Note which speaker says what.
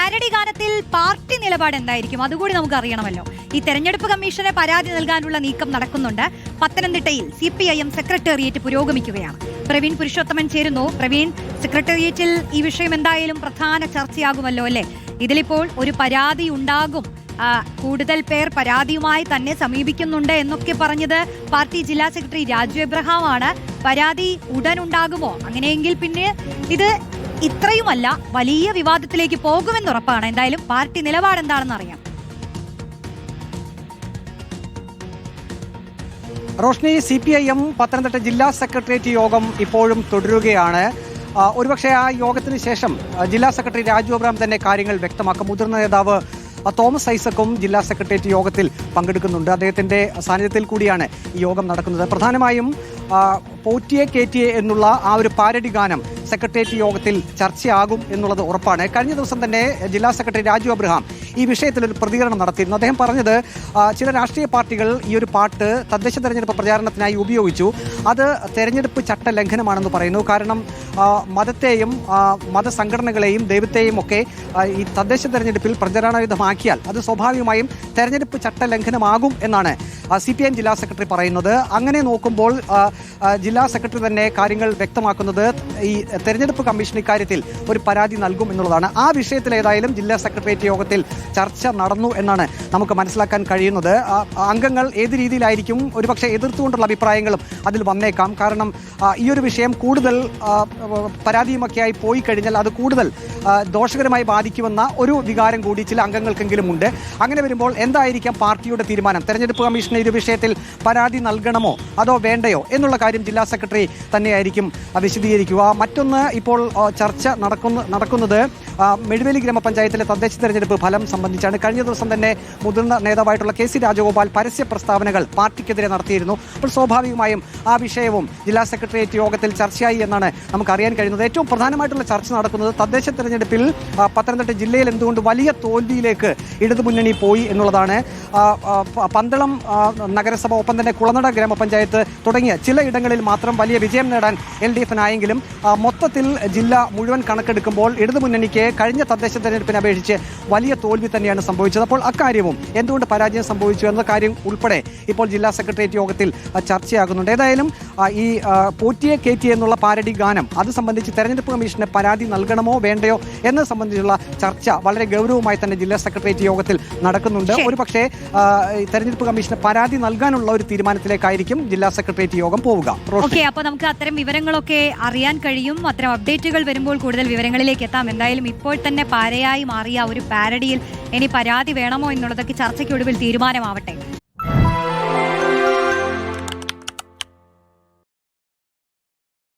Speaker 1: Parody ഗാനത്തിൽ party നിലപാട് എന്തായിരിക്കും? അതുകൂടി നമുക്ക് അറിയണമല്ലോ ഈ തെരഞ്ഞെടുപ്പ് കമ്മീഷനെ പരാതി നൽകാനുള്ള നീക്കം നടക്കുന്നുണ്ട്. പത്തനംതിട്ടയിൽ C P I M secretariat പുരോഗമിക്കുകയാണ്. പ്രവീൺ പുരുഷോത്തമൻ ചേരുന്നു. പ്രവീൺ സെക്രട്ടേറിയറ്റിൽ ഈ വിഷയം എന്തായാലും പ്രധാന ചർച്ചയാകുമല്ലോ അല്ലേ? ഇതിലിപ്പോൾ ഒരു പരാതി ഉണ്ടാകും. കൂടുതൽ പേർ പരാതിയുമായി തന്നെ സമീപിക്കുന്നുണ്ട് എന്നൊക്കെ പറഞ്ഞത് പാർട്ടി ജില്ലാ സെക്രട്ടറി രാജു എബ്രഹാം ആണ് പരാതി ഉടൻ ഉണ്ടാകുമോ? അങ്ങനെയെങ്കിൽ പിന്നെ ഇത് ഇത്രയുമല്ല വലിയ വിവാദത്തിലേക്ക് പോകുമെന്നുറപ്പാണ്. എന്തായാലും പാർട്ടി നിലപാട് എന്താണെന്ന് അറിയാം
Speaker 2: Roshni C P I M Pathanamthitta ജില്ലാ സെക്രട്ടേറിയറ്റ് യോഗം ഇപ്പോഴും തുടരുകയാണ്. ഒരുപക്ഷെ ആ യോഗത്തിന് ശേഷം ജില്ലാ സെക്രട്ടറി രാജു അബ്രാം തന്നെ കാര്യങ്ങൾ വ്യക്തമാക്കും. മുതിർന്ന നേതാവ് തോമസ് ഐസക്കും ജില്ലാ സെക്രട്ടേറിയറ്റ് യോഗത്തിൽ പങ്കെടുക്കുന്നുണ്ട്. അദ്ദേഹത്തിന്റെ സാന്നിധ്യത്തിൽ കൂടിയാണ് ഈ യോഗം നടക്കുന്നത്. പ്രധാനമായും പോറ്റിയെ കേറ്റിയെ എന്നുള്ള ആ ഒരു പാരഡി ഗാനം സെക്രട്ടേറിയറ്റ് യോഗത്തിൽ ചർച്ചയാകും എന്നുള്ളത് ഉറപ്പാണ്. കഴിഞ്ഞ ദിവസം തന്നെ ജില്ലാ സെക്രട്ടറി രാജു അബ്രഹാം ഈ വിഷയത്തിൽ ഒരു പ്രതികരണം നടത്തിയിരുന്നു. അദ്ദേഹം പറഞ്ഞത് ചില രാഷ്ട്രീയ പാർട്ടികൾ ഈ ഒരു പാട്ട് തദ്ദേശ തെരഞ്ഞെടുപ്പ് പ്രചാരണത്തിനായി ഉപയോഗിച്ചു. അത് തെരഞ്ഞെടുപ്പ് ചട്ട ലംഘനമാണെന്ന് പറയുന്നു. കാരണം മതത്തെയും മതസംഘടനകളെയും ദൈവത്തെയും ഒക്കെ ഈ തദ്ദേശ തെരഞ്ഞെടുപ്പിൽ പ്രചരണായുധമാക്കിയാൽ അത് സ്വാഭാവികമായും തെരഞ്ഞെടുപ്പ് ചട്ട ലംഘനമാകും എന്നാണ് സി പി എം ജില്ലാ സെക്രട്ടറി പറയുന്നത്. അങ്ങനെ നോക്കുമ്പോൾ ജില്ലാ സെക്രട്ടറി തന്നെ കാര്യങ്ങൾ വ്യക്തമാക്കുന്നത് ഈ തെരഞ്ഞെടുപ്പ് കമ്മീഷൻ ഇക്കാര്യത്തിൽ ഒരു പരാതി നൽകും എന്നുള്ളതാണ്. ആ വിഷയത്തിൽ ഏതായാലും ജില്ലാ സെക്രട്ടേറിയറ്റ് യോഗത്തിൽ ചർച്ച നടന്നു എന്നാണ് നമുക്ക് മനസ്സിലാക്കാൻ കഴിയുന്നത്. അംഗങ്ങൾ ഏത് രീതിയിലായിരിക്കും ഒരുപക്ഷെ എതിർത്തുകൊണ്ടുള്ള അഭിപ്രായങ്ങളും അതിൽ വന്നേക്കാം. കാരണം ഈ ഒരു വിഷയം കൂടുതൽ പരാതിയുമൊക്കെയായി പോയി കഴിഞ്ഞാൽ അത് കൂടുതൽ ദോഷകരമായി ബാധിക്കുമെന്ന ഒരു വികാരം കൂടി ചില അംഗങ്ങൾക്കെങ്കിലും ഉണ്ട്. അങ്ങനെ വരുമ്പോൾ എന്തായിരിക്കാം പാർട്ടിയുടെ തീരുമാനം? തെരഞ്ഞെടുപ്പ് കമ്മീഷന് ഒരു വിഷയത്തിൽ പരാതി നൽകണമോ? അതോ വേണ്ടയോ? എന്നുള്ള കാര്യം ജില്ലാ സെക്രട്ടറി തന്നെയായിരിക്കും വിശദീകരിക്കുക. മറ്റൊന്ന് ഇപ്പോൾ ചർച്ച നടക്കുന്ന നടക്കുന്നത് മെഴുവേലി ഗ്രാമപഞ്ചായത്തിലെ തദ്ദേശ തെരഞ്ഞെടുപ്പ് ഫലം സംബന്ധിച്ചാണ്. കഴിഞ്ഞ ദിവസം തന്നെ മുതിർന്ന നേതാവായിട്ടുള്ള കെ സി രാജഗോപാൽ പരസ്യ പ്രസ്താവനകൾ പാർട്ടിക്കെതിരെ നടത്തിയിരുന്നു. അപ്പോൾ സ്വാഭാവികമായും ആ വിഷയവും ജില്ലാ സെക്രട്ടേറിയറ്റ് യോഗത്തിൽ ചർച്ചയായി എന്നാണ് നമുക്ക് അറിയാൻ കഴിയുന്നത്. ഏറ്റവും പ്രധാനമായിട്ടുള്ള ചർച്ച നടക്കുന്നത് തദ്ദേശ തെരഞ്ഞെടുപ്പിൽ പത്തനംതിട്ട ജില്ലയിൽ എന്തുകൊണ്ട് വലിയ തോൽവിയിലേക്ക് ഇടതുമുന്നണി പോയി എന്നുള്ളതാണ്. പന്തളം നഗരസഭ ഒപ്പം തന്നെ കുളനട ഗ്രാമപഞ്ചായത്ത് തുടങ്ങിയ ചിലയിടങ്ങളിൽ മാത്രം വലിയ വിജയം നേടാൻ എൽ ഡി എഫിനായെങ്കിലും മൊത്തത്തിൽ ജില്ല മുഴുവൻ കണക്കെടുക്കുമ്പോൾ ഇടതുമുന്നണിക്ക് കഴിഞ്ഞ തദ്ദേശ തെരഞ്ഞെടുപ്പിനെ അപേക്ഷിച്ച് വലിയ തോൽവി തന്നെയാണ് സംഭവിച്ചത്. അപ്പോൾ അക്കാര്യവും എന്തുകൊണ്ട് പരാജയം സംഭവിച്ചു എന്ന കാര്യം ഉൾപ്പെടെ ഇപ്പോൾ ജില്ലാ സെക്രട്ടേറിയറ്റ് യോഗത്തിൽ ചർച്ചയാകുന്നുണ്ട്. ഏതായാലും ഈ പോറ്റിയെ കയറ്റി എന്നുള്ള പാരടി ഗാനം അത് സംബന്ധിച്ച് തെരഞ്ഞെടുപ്പ് കമ്മീഷന് പരാതി നൽകണമോ വേണ്ടയോ എന്നത് സംബന്ധിച്ചുള്ള ചർച്ച വളരെ ഗൗരവമായി തന്നെ ജില്ലാ സെക്രട്ടേറിയറ്റ് യോഗത്തിൽ നടക്കുന്നുണ്ട്. ഒരു പക്ഷേ തെരഞ്ഞെടുപ്പ് കമ്മീഷന് പരാതി നൽകാനുള്ള ഒരു തീരുമാനത്തിലേക്കായിരിക്കും ജില്ലാ സെക്രട്ടേറിയറ്റ് യോഗം പോവുക.
Speaker 1: ഓക്കെ അപ്പൊ നമുക്ക് അത്തരം വിവരങ്ങളൊക്കെ അറിയാൻ കഴിയും. അത്തരം അപ്ഡേറ്റുകൾ വരുമ്പോൾ കൂടുതൽ വിവരങ്ങളിലേക്ക് എത്താം. എന്തായാലും ഇപ്പോൾ തന്നെ പാരയായി മാറിയ ഒരു പാരഡിയിൽ ഇനി പരാതി വേണമോ എന്നുള്ളതൊക്കെ ചർച്ചയ്ക്കൊടുവിൽ തീരുമാനമാവട്ടെ.